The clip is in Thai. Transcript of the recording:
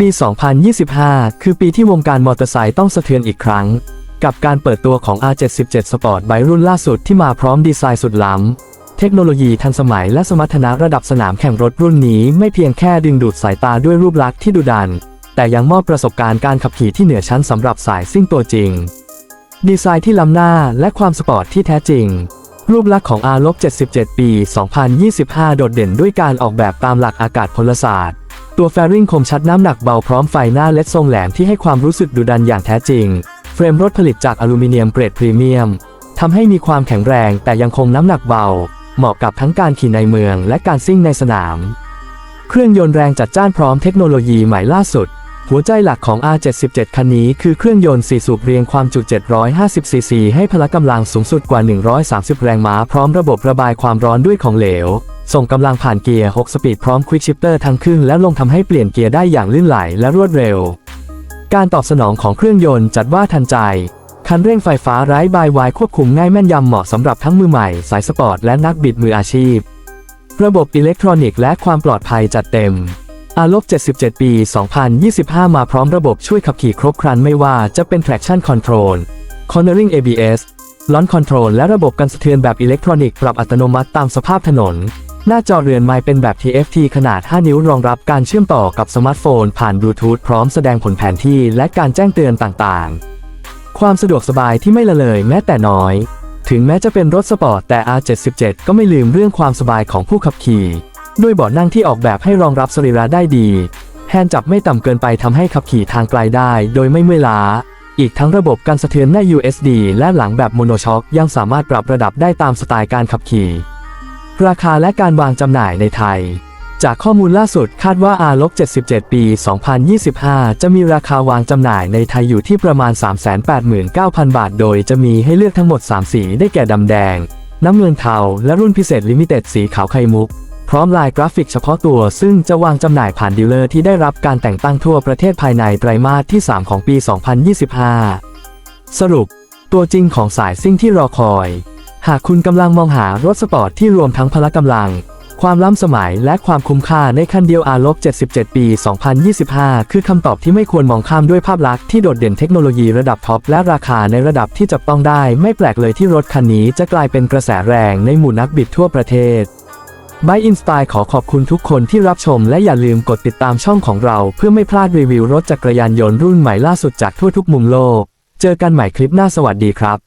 ปี 2025 คือปีที่วงการมอเตอร์ไซค์ต้องสะเทือนอีกครั้ง กับการเปิดตัวของ R77 Sport ไบรุ่นล่าสุดที่มาพร้อมดีไซน์สุดล้ำ เทคโนโลยีทันสมัยและสมรรถนะระดับสนามแข่งรถรุ่นนี้ไม่เพียงแค่ดึงดูดสายตาด้วยรูปลักษณ์ที่ดุดัน แต่ยังมอบประสบการณ์การขับขี่ที่เหนือชั้นสำหรับสายซิ่งตัวจริง ดีไซน์ที่ล้ำหน้าและความสปอร์ตที่แท้จริงรูปลักษณ์ของ R77 ปี 2025 โดดเด่นด้วยการออกแบบตามหลักอากาศพลศาสตร์ ตัวแฟริงคมชัดน้ำหนักเบาพร้อมไฟหน้าเล็ดทรงแหลมที่ให้ความรู้สึกดุดันอย่างแท้จริง เฟรมรถผลิตจากอลูมิเนียมเกรดพรีเมียมทำให้มีความแข็งแรงแต่ยังคงน้ำหนักเบา เหมาะกับทั้งการขี่ในเมืองและการซิ่งในสนาม เครื่องยนต์แรงจัดจ้านพร้อมเทคโนโลยีใหม่ล่าสุด หัวใจหลักของ R77 คันนี้คือเครื่องยนต์4สูบเรียงความจุ 750 ซีซีให้พละกำลังสูงสุดกว่า 130 แรงม้าพร้อมระบบระบายความร้อนด้วยของเหลว ส่งกำลังผ่านเกียร์ 6 สปีดพร้อมควิกชิปเตอร์ทั้งขึ้นและลงทำให้เปลี่ยนเกียร์ได้อย่างลื่นไหลและรวดเร็ว การตอบสนองของเครื่องยนต์จัดว่าทันใจ คันเร่งไฟฟ้าไร้บายวายควบคุมง่ายแม่นยำเหมาะสำหรับทั้งมือใหม่ สายสปอร์ตและนักบิดมืออาชีพ ระบบอิเล็กทรอนิกส์และความปลอดภัยจัดเต็มอาลบ77 ปี 2025 มาพร้อมระบบช่วยขับขี่ครบครันไม่ว่าจะเป็น traction control cornering ABS launch control และระบบกันสะเทือนแบบอิเล็กทรอนิกส์ปรับอัตโนมัติตามสภาพถนน หน้าจอเรือนไม้เป็นแบบ TFT ขนาด 5 นิ้วรองรับการเชื่อมต่อกับสมาร์ทโฟน ผ่านบลูทูธพร้อมแสดงผลแผนที่และการแจ้งเตือนต่างๆ ความสะดวกสบายที่ไม่ละเลยแม้แต่น้อย ถึงแม้จะเป็นรถสปอร์ตแต่ R77 ก็ไม่ลืมเรื่องความสบายของผู้ขับขี่ ด้วยเบาะนั่งที่ออกแบบให้รองรับสรีระได้ดี แฮนด์จับไม่ต่ำเกินไปทำให้ขับขี่ทางไกลได้ โดยไม่เมื่อยล้า อีกทั้งระบบการสะเทือนหน้า USD และหลังแบบโมโนช็อคยังสามารถปรับระดับได้ตามสไตล์การขับขี่ ราคาและการวางจำหน่ายในไทย จากข้อมูลล่าสุดคาดว่า R77 ปี 2025 จะมีราคาวางจำหน่ายในไทยอยู่ที่ประมาณ 389,000 บาท โดยจะมีให้เลือกทั้งหมด 3 สีได้แก่ดำแดง น้ำเงินเทา และรุ่นพิเศษลิมิเต็ดสีขาวไข่มุก พร้อมลายกราฟิกเฉพาะตัว ซึ่งจะวางจำหน่ายผ่านดีลเลอร์ที่ได้รับการแต่งตั้งทั่วประเทศภายในไตรมาสที่ 3 ของปี 2025 สรุป ตัวจริงของสายซิ่งที่รอคอย หากคุณกำลังมองหารถสปอร์ตที่รวมทั้งพละกำลัง ความล้ำสมัยและความคุ้มค่าในคันเดียว R77 ปี 2025 คือคำตอบที่ไม่ควรมองข้ามด้วยภาพลักษณ์ที่โดดเด่นเทคโนโลยีระดับท็อปและราคาในระดับที่จับต้องได้ ไม่แปลกเลยที่รถคันนี้จะกลายเป็นกระแสแรงในหมู่นักบิดทั่วประเทศ b y i n s p i r e ขอขอบคุณทุกคนที่รับชมและอย่าลืมกดติดตามช่องของเรา เพื่อไม่พลาดรีวิวรถจักรยานยนต์รุ่นใหม่ล่าสุดจากทั่วทุกมุมโลก เจอกันใหม่คลิปหน้าสวัสดีครับ